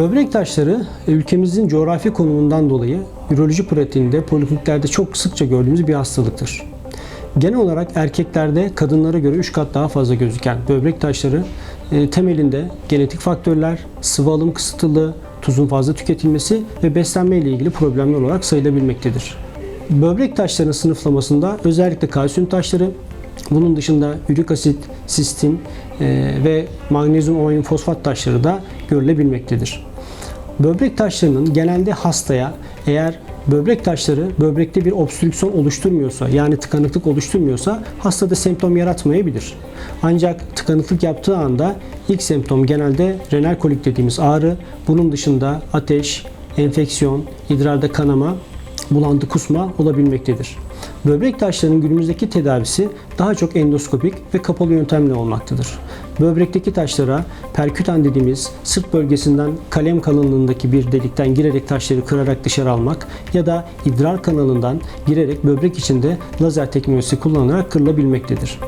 Böbrek taşları e, ülkemizin coğrafi konumundan dolayı üroloji pratiğinde polikliniklerde çok sıkça gördüğümüz bir hastalıktır. Genel olarak erkeklerde kadınlara göre 3 kat daha fazla gözüken böbrek taşları e, temelinde genetik faktörler, sıvı alım kısıtlılığı, tuzun fazla tüketilmesi ve beslenme ile ilgili problemler olarak sayılabilmektedir. Böbrek taşlarının sınıflamasında özellikle kalsiyum taşları, bunun dışında ürik asit, sistin e, ve magnezyum amonyum fosfat taşları da görülebilmektedir. Böbrek taşlarının genelde hastaya eğer böbrek taşları böbrekte bir obstrüksiyon oluşturmuyorsa yani tıkanıklık oluşturmuyorsa hastada semptom yaratmayabilir. Ancak tıkanıklık yaptığı anda ilk semptom genelde renal kolik dediğimiz ağrı, bunun dışında ateş, enfeksiyon, idrarda kanama, bulantı kusma olabilmektedir. Böbrek taşlarının günümüzdeki tedavisi daha çok endoskopik ve kapalı yöntemle olmaktadır. Böbrekteki taşlara perkütan dediğimiz sırt bölgesinden kalem kalınlığındaki bir delikten girerek taşları kırarak dışarı almak ya da idrar kanalından girerek böbrek içinde lazer teknolojisi kullanılarak kırılabilmektedir.